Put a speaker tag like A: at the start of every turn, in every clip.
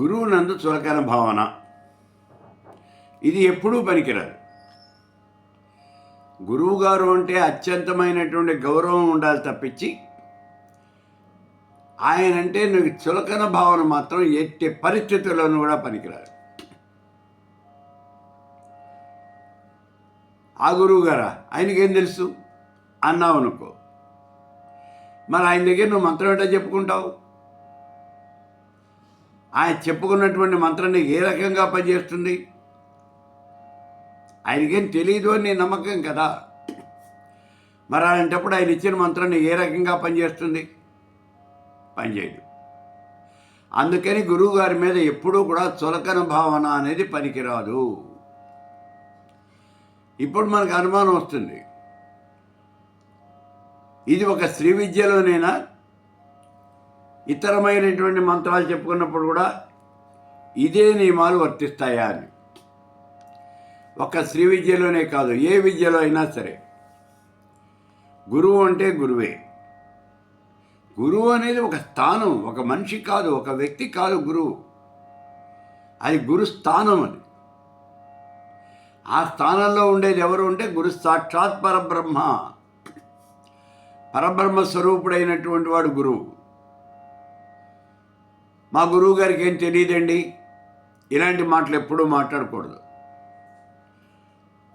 A: గురువు నందు చులకన భావన. ఇది ఎప్పుడూ పనికిరాదు. గురువుగారు అంటే అత్యంతమైనటువంటి గౌరవం ఉండాలి తప్పించి ఆయన అంటే నువ్వు చులకన భావన మాత్రం ఎట్టి పరిస్థితుల్లోనూ కూడా పనికిరాదు. ఆ గురువు గారా ఆయనకేం తెలుసు? అన్నావు అనుకో మరి ఆయన దగ్గర నువ్వు మంత్రం ఏంటో చెప్పుకుంటావు? ఆయన చెప్పుకున్నటువంటి మంత్రం నీకు ఏ రకంగా పనిచేస్తుంది? ఆయనకేం తెలియదు అని నీ నమ్మకం కదా? మరి అలాంటప్పుడు ఆయన ఇచ్చిన మంత్రం నీకు ఏ రకంగా పనిచేస్తుంది? పనిచేయదు. అందుకని గురువు గారి మీద ఎప్పుడూ కూడా చులకన భావన అనేది పనికిరాదు. ఇప్పుడు మనకు అనుమానం వస్తుంది. ఇది ఒక శ్రీ విద్యలోనైనా ఇతరమైనటువంటి మంత్రాలు చెప్పుకున్నప్పుడు కూడా ఇదే నియమాలు వర్తిస్తాయా అని. ఒక శ్రీ విద్యలోనే కాదు ఏ విద్యలో అయినా సరే. గురువు అంటే గురువే. గురువు అనేది ఒక స్థానం ఒక మనిషి కాదు ఒక వ్యక్తి కాదు గురువు. అది గురు స్థానం అది. ఆ స్థానంలో ఉండేది ఎవరు అంటే గురు సాక్షాత్ పరబ్రహ్మ. పరబ్రహ్మ స్వరూపుడైనటువంటి వాడు గురువు. మా గురువు గారికి ఏం తెలియదండి ఇలాంటి మాటలు ఎప్పుడూ మాట్లాడకూడదు.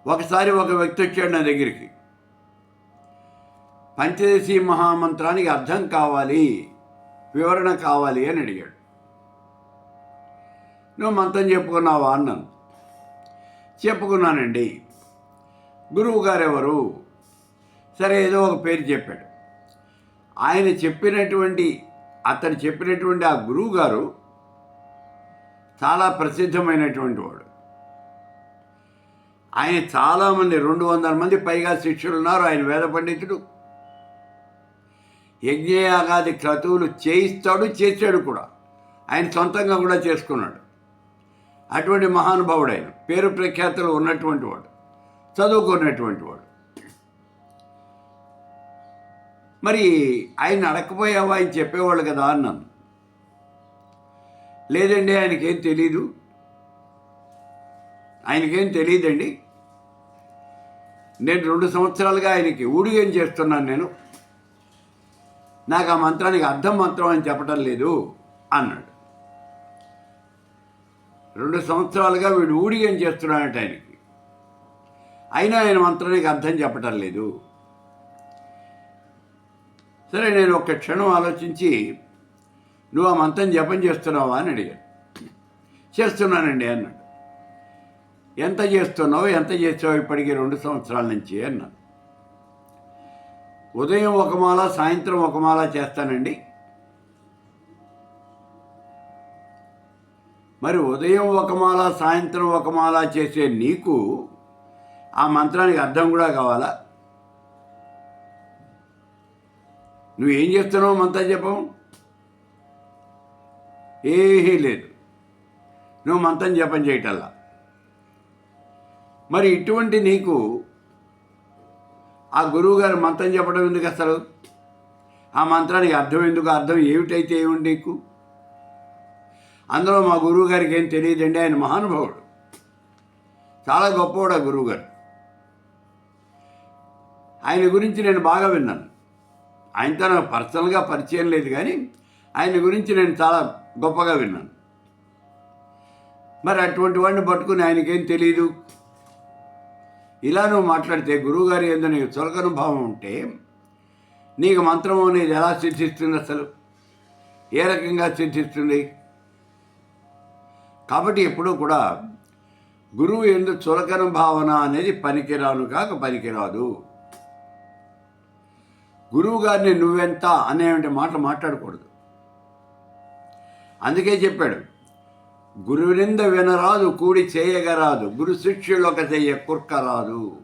A: ఒకసారి ఒక వ్యక్తి వచ్చాడు నా దగ్గరికి. పంచదశి మహామంత్రానికి అర్థం కావాలి వివరణ కావాలి అని అడిగాడు. నువ్వు మంత్రం చెప్పుకున్నావా? అన్నాను. చెప్పుకున్నానండి. గురువు గారు ఎవరు సరే ఏదో ఒక పేరు చెప్పాడు. ఆయన చెప్పినటువంటి అతను చెప్పినటువంటి ఆ గురువు గారు చాలా ప్రసిద్ధమైనటువంటి వాడు. ఆయన చాలామంది రెండు వందల మంది పైగా శిష్యులు ఉన్నారు. ఆయన వేద పండితుడు. యజ్ఞయాగాది క్రతువులు చేయిస్తాడు చేశాడు కూడా. ఆయన సొంతంగా కూడా చేసుకున్నాడు. అటువంటి మహానుభావుడు ఆయన. పేరు ప్రఖ్యాతులు ఉన్నటువంటి వాడు. చదువుకున్నటువంటి వాడు. మరి ఆయన అడకపోయావా ఆయన చెప్పేవాళ్ళు కదా అన్నాను. లేదండి ఆయనకేం తెలీదు. ఆయనకేం తెలియదండి నేను రెండు సంవత్సరాలుగా ఆయనకి ఊడిగం చేస్తున్నాను నేను. నాకు ఆ మంత్రానికి అర్థం మంత్రం అని చెప్పడం లేదు అన్నాడు. రెండు సంవత్సరాలుగా వీడు ఊడిగం చేస్తున్నాడట ఆయనకి. అయినా ఆయన మంత్రానికి అర్థం చెప్పటం లేదు. సరే నేను ఒక్క క్షణం ఆలోచించి నువ్వు ఆ మంత్రం జపం చేస్తున్నావా? అని అడిగాను చేస్తున్నానండి అన్నాడు. ఎంత చేస్తున్నావు? ఎంత చేసావు ఇప్పటికీ రెండు సంవత్సరాల నుంచి? అన్నాను ఉదయం ఒక మాల సాయంత్రం ఒక మాల చేస్తానండి. మరి ఉదయం ఒక మాల సాయంత్రం ఒక మాల చేసే నీకు ఆ మంత్రానికి అర్థం కూడా కావాలా? నువ్వు ఏం చేస్తున్నావు మంత్ర జపం ఏమీ లేదు. నువ్వు మంత్రం జపం చేయటల్లా. మరి ఇటువంటి నీకు ఆ గురువుగారు మంత్రం చెప్పడం ఎందుకు అసలు? ఆ మంత్రానికి అర్థం ఎందుకు? అర్థం ఏమిటైతే ఏమిటి నీకు? అందులో మా గురువు గారికి ఏం తెలియదండి. ఆయన మహానుభావుడు. చాలా గొప్పవాడు ఆ గురువుగారు. ఆయన గురించి నేను బాగా విన్నాను. ఆయనతో నాకు పర్సనల్గా పరిచయం లేదు కానీ ఆయన గురించి నేను చాలా గొప్పగా విన్నాను. మరి అటువంటి వాడిని పట్టుకుని ఆయనకేం తెలియదు ఇలా నువ్వు మాట్లాడితే గురువుగారి ఏందో నీకు చులకన భావం ఉంటే నీకు మంత్రం అనేది ఎలా సిద్ధిస్తుంది అసలు? ఏ రకంగా సిద్ధిస్తుంది? కాబట్టి ఎప్పుడూ కూడా గురువు ఎందు చులకన భావన అనేది పనికిరాను కాక పనికిరాదు. గురువు గారిని నువ్వెంత అనేటువంటి మాటలు మాట్లాడకూడదు. అందుకే చెప్పాడు గురువినింద వినరాదు కూడి చేయగరాదు గురు శిష్యులొక చెయ్య కుర్కరాదు.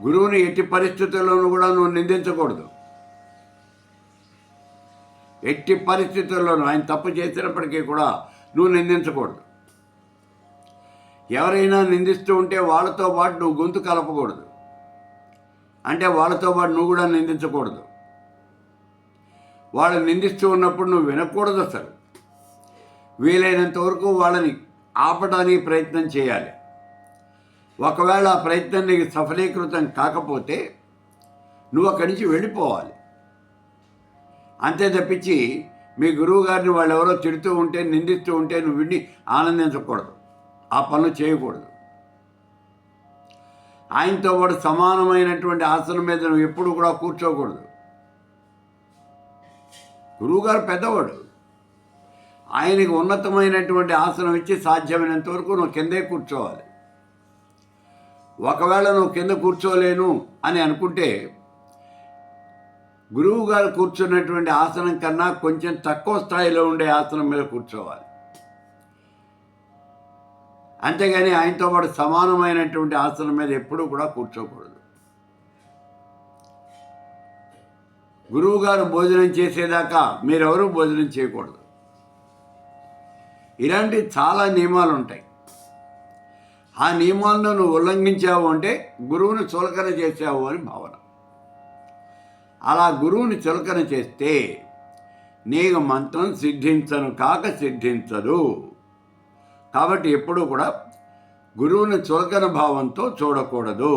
A: గురువుని ఎట్టి పరిస్థితుల్లోనూ కూడా నువ్వు నిందించకూడదు. ఎట్టి పరిస్థితుల్లోనూ ఆయన తప్పు చేసినప్పటికీ కూడా నువ్వు నిందించకూడదు. ఎవరైనా నిందిస్తూ ఉంటే వాళ్ళతో పాటు నువ్వు గొంతు కలపకూడదు. అంటే వాళ్ళతో పాటు నువ్వు కూడా నిందించకూడదు. వాళ్ళు నిందిస్తూ ఉన్నప్పుడు నువ్వు వినకూడదు అసలు. వీలైనంత వరకు వాళ్ళని ఆపడానికి ప్రయత్నం చేయాలి. ఒకవేళ ఆ ప్రయత్నం నీకు సఫలీకృతం కాకపోతే నువ్వు అక్కడి నుంచి వెళ్ళిపోవాలి. అంతే తప్పించి మీ గురువు గారిని వాళ్ళు ఎవరో తిడుతూ ఉంటే నిందిస్తూ ఉంటే నువ్వు విని ఆనందించకూడదు. ఆ పనులు చేయకూడదు. ఆయనతో పాటు సమానమైనటువంటి ఆసనం మీద నువ్వు ఎప్పుడు కూడా కూర్చోకూడదు. గురువుగారు పెద్దవాడు. ఆయనకి ఉన్నతమైనటువంటి ఆసనం ఇచ్చి సాధ్యమైనంత వరకు నువ్వు కిందే కూర్చోవాలి. ఒకవేళ నువ్వు కింద కూర్చోలేను అని అనుకుంటే గురువు గారు కూర్చున్నటువంటి ఆసనం కన్నా కొంచెం తక్కువ స్థాయిలో ఉండే ఆసనం మీద కూర్చోవాలి. అంతేగాని ఆయనతో పాటు సమానమైనటువంటి ఆసనం మీద ఎప్పుడూ కూడా కూర్చోకూడదు. గురువు గారు భోజనం చేసేదాకా మీరెవరూ భోజనం చేయకూడదు. ఇలాంటి చాలా నియమాలు ఉంటాయి ఆ నియమాలను నువ్వు ఉల్లంఘించావు అంటే గురువుని చులకన చేసావు అని భావన. అలా గురువుని చులకన చేస్తే నీకు మంత్రం సిద్ధించను కాక సిద్ధించదు. కాబట్టి ఎప్పుడూ కూడా గురువుని చులకన భావంతో చూడకూడదు.